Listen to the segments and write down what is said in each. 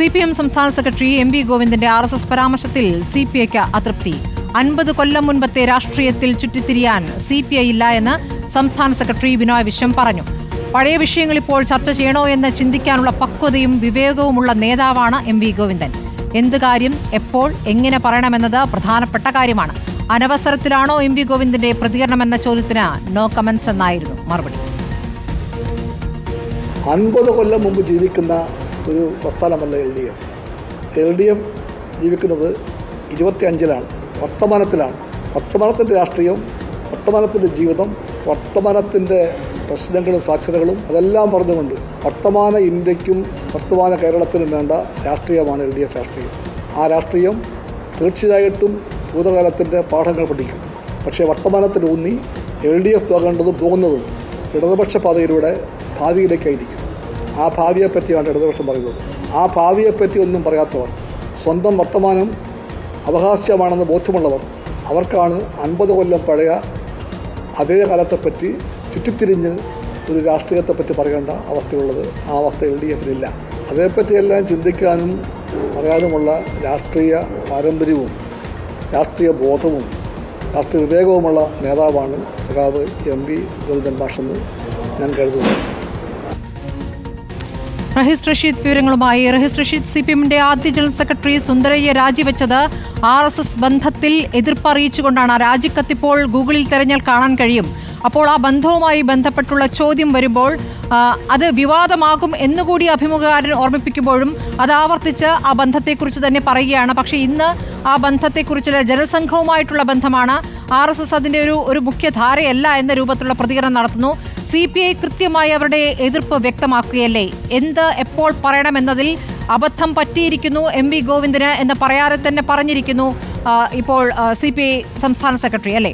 C P M സംസ്ഥാന secretary M V ഗോവിന്ദന്റെ R S S പരാമർശത്തിൽ സി പി ഐക്ക് അതൃപ്തി. അൻപത് കൊല്ലം മുൻപത്തെ രാഷ്ട്രീയത്തിൽ ചുറ്റിത്തിരിയാൻ സി പി ഐ ഇല്ല എന്ന് സംസ്ഥാന സെക്രട്ടറി ബിനോയ് വിശ്വം പറഞ്ഞു. പഴയ വിഷയങ്ങൾ ഇപ്പോൾ ചർച്ച ചെയ്യണോ എന്ന് ചിന്തിക്കാനുള്ള പക്വതയും വിവേകവുമുള്ള നേതാവാണ് എം വി ഗോവിന്ദൻ. എന്ത് കാര്യം എപ്പോൾ എങ്ങനെ പറയണമെന്നത് പ്രധാനപ്പെട്ട കാര്യമാണ്. അനവസരത്തിലാണോ എം വി ഗോവിന്ദന്റെ പ്രതികരണമെന്ന ചോദ്യത്തിന് നോ കമന്റ്സ് എന്നായിരുന്നു മറുപടി. അൻപത് കൊല്ലം മുമ്പ് ജീവിക്കുന്ന ഒരു പ്രസ്ഥാനമല്ല L D F. L D F ജീവിക്കുന്നത് ഇരുപത്തി അഞ്ചിലാണ് വർത്തമാനത്തിലാണ്. വർത്തമാനത്തിന്റെ രാഷ്ട്രീയം വർത്തമാനത്തിന്റെ ജീവിതം വർത്തമാനത്തിന്റെ പ്രശ്നങ്ങളും സാധ്യതകളും അതെല്ലാം പറഞ്ഞുകൊണ്ട് വർത്തമാന ഇന്ത്യക്കും വർത്തമാന കേരളത്തിനും വേണ്ട രാഷ്ട്രീയമാണ് എൽ ഡി എഫ് രാഷ്ട്രീയം. ആ രാഷ്ട്രീയം തീർച്ചയായിട്ടും ഭൂതകാലത്തിന്റെ പാഠങ്ങൾ പഠിക്കും. പക്ഷേ വർത്തമാനത്തിലൂന്നി എൽ ഡി എഫ് പോകേണ്ടതും പോകുന്നതും ഇടതുപക്ഷ പാതയിലൂടെ ഭാവിയിലേക്കായിരിക്കും. ആ ഭാവിയെപ്പറ്റിയാണ് ഇടതുപക്ഷം പറയുന്നത് ആ ഭാവിയെപ്പറ്റി ഒന്നും പറയാത്തവർ സ്വന്തം വർത്തമാനം അവകാശമാണെന്ന് ബോധ്യമുള്ളവർ അവർക്കാണ് അൻപത് കൊല്ലം പഴയ അതേ കാലത്തെപ്പറ്റി ചുറ്റിത്തിരിഞ്ഞ് ഒരു രാഷ്ട്രീയത്തെപ്പറ്റി പറയേണ്ട അവസ്ഥയുള്ളത് ആ അവസ്ഥ എൽ ഡി എഫിലില്ല അതേപ്പറ്റിയെല്ലാം ചിന്തിക്കാനും പറയാനുമുള്ള രാഷ്ട്രീയ പാരമ്പര്യവും രാഷ്ട്രീയ ബോധവും രാഷ്ട്രീയ വിവേകവുമുള്ള നേതാവാണ് സഖാവ് എം വി ഗോവിന്ദൻ ഭാഷെന്ന് ഞാൻ കരുതുന്നു. റഹീസ് റഷീദ് വിവരങ്ങളുമായി റഹീസ് റഷീദ് സി പി എമ്മിന്റെ ആദ്യ ജനറൽ സെക്രട്ടറി സുന്ദരയ്യ രാജിവെച്ചത് ആർ എസ് എസ് ബന്ധത്തിൽ എതിർപ്പ് അറിയിച്ചുകൊണ്ടാണ്. രാജിക്കത്തിപ്പോൾ ഗൂഗിളിൽ തെരഞ്ഞാൽ കാണാൻ കഴിയും. അപ്പോൾ ആ ബന്ധവുമായി ബന്ധപ്പെട്ടുള്ള ചോദ്യം വരുമ്പോൾ അത് വിവാദമാകും എന്നുകൂടി അഭിമുഖകാരൻ ഓർമ്മിപ്പിക്കുമ്പോഴും അത് ആവർത്തിച്ച് ആ ബന്ധത്തെക്കുറിച്ച് തന്നെ പറയുകയാണ്. പക്ഷേ ഇന്ന് ആ ബന്ധത്തെക്കുറിച്ചുള്ള ജനസംഘവുമായിട്ടുള്ള ബന്ധമാണ്. ആർ എസ് എസ് അതിന്റെ ഒരു ഒരു മുഖ്യധാരയല്ല എന്ന രൂപത്തിലുള്ള പ്രതികരണം നടത്തുന്നു. സി പി ഐ കൃത്യമായി അവരുടെ എതിർപ്പ് വ്യക്തമാക്കുകയല്ലേ? എന്ത് എപ്പോൾ പറയണമെന്നതിൽ അബദ്ധം പറ്റിയിരിക്കുന്നു എം വി ഗോവിന്ദന് എന്ന് പറയാതെ തന്നെ പറഞ്ഞിരിക്കുന്നു ഇപ്പോൾ സി സംസ്ഥാന സെക്രട്ടറി അല്ലേ?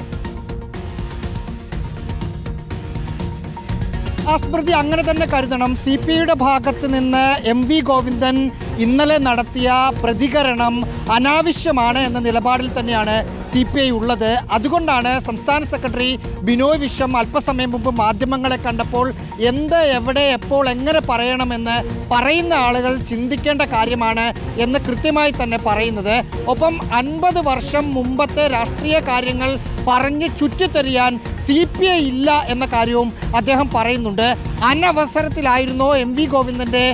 ആ സ്മൃതി അങ്ങനെ തന്നെ കരുതണം. സി പി ഐയുടെ ഭാഗത്ത് നിന്ന് എം വി ഗോവിന്ദൻ ഇന്നലെ നടത്തിയ പ്രതികരണം അനാവശ്യമാണ് എന്ന നിലപാടിൽ തന്നെയാണ് സി പി ഐ ഉള്ളത്. അതുകൊണ്ടാണ് സംസ്ഥാന സെക്രട്ടറി ബിനോയ് വിശ്വം അല്പസമയം മുമ്പ് മാധ്യമങ്ങളെ കണ്ടപ്പോൾ എന്ത് എവിടെ എപ്പോൾ എങ്ങനെ പറയണമെന്ന് പറയുന്ന ആളുകൾ ചിന്തിക്കേണ്ട കാര്യമാണ് എന്ന് കൃത്യമായി തന്നെ പറയുന്നത്. ഒപ്പം അൻപത് വർഷം മുമ്പത്തെ രാഷ്ട്രീയ കാര്യങ്ങൾ പറഞ്ഞ് ചുറ്റിത്തെറിയാൻ സി പി ഐ ഇല്ല എന്ന കാര്യവും അദ്ദേഹം പറയുന്നുണ്ട്. അനവസരത്തിലായിരുന്നോ എം വി ഗോവിന്ദന്റെ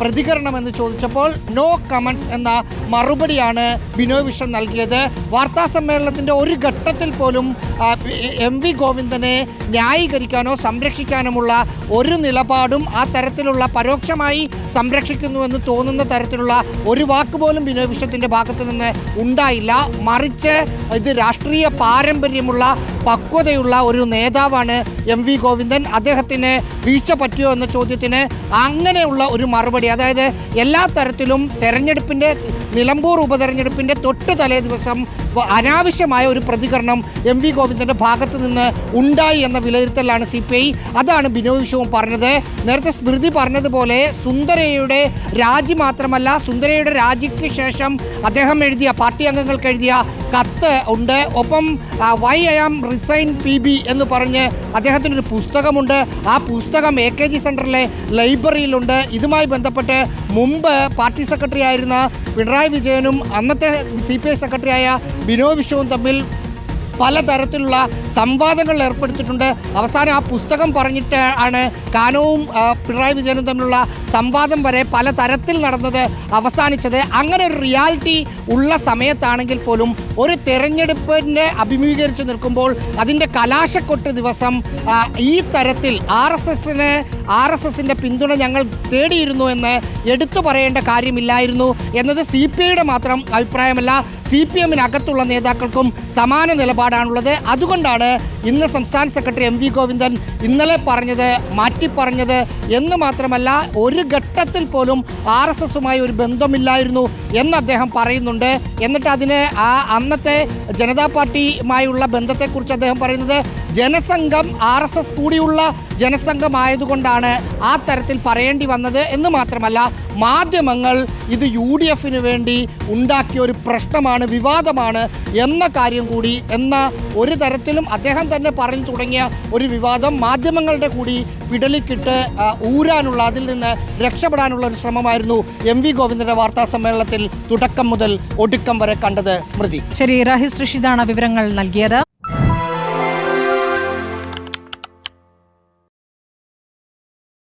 പ്രതികരണമെന്ന് പ്രതികരണം ചോദിച്ചപ്പോൾ നോ കമൻസ് എന്ന മറുപടിയാണ് ബിനോയ് വിശ്വം നൽകിയത്. വാർത്താ സമ്മേളനത്തിന്റെ ഒരു ഘട്ടത്തിൽ പോലും എം വി ഗോവിന്ദനെ ന്യായീകരിക്കാനോ സംരക്ഷിക്കാനുമുള്ള ഒരു നിലപാടും ആ തരത്തിലുള്ള പരോക്ഷമായി സംരക്ഷിക്കുന്നുവെന്ന് തോന്നുന്ന തരത്തിലുള്ള ഒരു വാക്ക് പോലും ബിനോയ് വിശ്വത്തിന്റെ ഭാഗത്തു നിന്ന് ഉണ്ടായില്ല. മറിച്ച് ഇത് രാഷ്ട്രീയ പാരമ്പര്യമുള്ള പക്വതയുള്ള ഒരു നേതാവാണ് എം വി ഗോവിന്ദൻ. അദ്ദേഹത്തിന് വീഴ്ച പറ്റിയോ എന്ന ചോദ്യത്തിന് അങ്ങനെയുള്ള ഒരു മറുപടി അതായത് എല്ലാ തരത്തിലും തെരഞ്ഞെടുപ്പിന്റെ നിലമ്പൂർ ഉപതെരഞ്ഞെടുപ്പിന്റെ തൊട്ട് തലേ ദിവസം അനാവശ്യമായ ഒരു പ്രതികരണം എം വി ഗോവിന്ദന്റെ ഭാഗത്ത് നിന്ന് ഉണ്ടായി എന്ന വിലയിരുത്തലാണ് സി പി ഐ. അതാണ് ബിനോയ് വിശ്വവും പറഞ്ഞത്. നേരത്തെ സ്മൃതി പറഞ്ഞതുപോലെ സുന്ദരയുടെ രാജി മാത്രമല്ല സുന്ദരയുടെ രാജിക്ക് ശേഷം അദ്ദേഹം എഴുതിയ പാർട്ടി അംഗങ്ങൾക്ക് എഴുതിയ കത്ത് ഉണ്ട്. ഒപ്പം why I am resign P B എന്ന് പറഞ്ഞ് അദ്ദേഹത്തിനൊരു പുസ്തകമുണ്ട്. ആ പുസ്തകം എ കെ ജി സെന്ററിലെ ലൈബ്രറിയിലുണ്ട്. ഇതുമായി ബന്ധപ്പെട്ട് മുമ്പ് പാർട്ടി സെക്രട്ടറി ആയിരുന്ന പിണറായി വിജയനും അന്നത്തെ സി പി ഐ സെക്രട്ടറിയായ ബിനോ വിശ്വവും തമ്മിൽ പലതരത്തിലുള്ള സംവാദങ്ങൾ ഏർപ്പെടുത്തിയിട്ടുണ്ട്. അവസാനം ആ പുസ്തകം പറഞ്ഞിട്ട് ആണ് കാനവും പിണറായി വിജയനും തമ്മിലുള്ള സംവാദം വരെ പലതരത്തിൽ നടന്നത് അവസാനിച്ചത്. അങ്ങനെ ഒരു റിയാലിറ്റി ഉള്ള സമയത്താണെങ്കിൽ പോലും ഒരു തെരഞ്ഞെടുപ്പിനെ അഭിമുഖീകരിച്ച് നിൽക്കുമ്പോൾ അതിന്റെ കലാശക്കൊട്ട് ദിവസം ഈ തരത്തിൽ ആർ എസ് എസിന് ആർ എസ് എസിന്റെ പിന്തുണ ഞങ്ങൾ തേടിയിരുന്നു എന്ന് എടുത്തു പറയേണ്ട കാര്യമില്ലായിരുന്നു എന്നത് സി പി ഐയുടെ മാത്രം അഭിപ്രായമല്ല സി പി എമ്മിനകത്തുള്ള നേതാക്കൾക്കും സമാന നിലപാടാണുള്ളത്. അതുകൊണ്ടാണ് ഇന്ന് സംസ്ഥാന സെക്രട്ടറി എം വി ഗോവിന്ദൻ ഇന്നലെ പറഞ്ഞത് മാറ്റി പറഞ്ഞത് എന്ന് മാത്രമല്ല ഒരു ഘട്ടത്തിൽ പോലും ആർ എസ് എസുമായി ഒരു ബന്ധമില്ലായിരുന്നു എന്ന് അദ്ദേഹം പറയുന്നുണ്ട്. എന്നിട്ട് അതിന് ആ അന്നത്തെ ജനതാ പാർട്ടിയുമായുള്ള ബന്ധത്തെക്കുറിച്ച് അദ്ദേഹം പറയുന്നത് ജനസംഘം ആർ എസ് എസ് കൂടിയുള്ള ജനസംഘമായതുകൊണ്ടാണ് ആ തരത്തിൽ പറയേണ്ടി വന്നത് എന്ന് മാത്രമല്ല മാധ്യമങ്ങൾ ഇത് യു ഡി എഫിന് വേണ്ടി ഉണ്ടാക്കിയ ഒരു പ്രശ്നമാണ് വിവാദമാണ് എന്ന കാര്യം കൂടി എന്ന ഒരു തരത്തിലും അദ്ദേഹം തന്നെ പറഞ്ഞു തുടങ്ങിയ ഒരു വിവാദം മാധ്യമങ്ങളുടെ കൂടി പിടലിക്കിട്ട് ഊരാനുള്ള അതിൽ നിന്ന് രക്ഷപ്പെടാനുള്ള ഒരു ശ്രമമായിരുന്നു എം വി ഗോവിന്ദന്റെ വാർത്താ സമ്മേളനത്തിൽ തുടക്കം മുതൽ ഒടുക്കം വരെ കണ്ടത് സ്മൃതി. ശരി റഹിസ് ഋഷിതാണ് വിവരങ്ങൾ നൽകിയത്.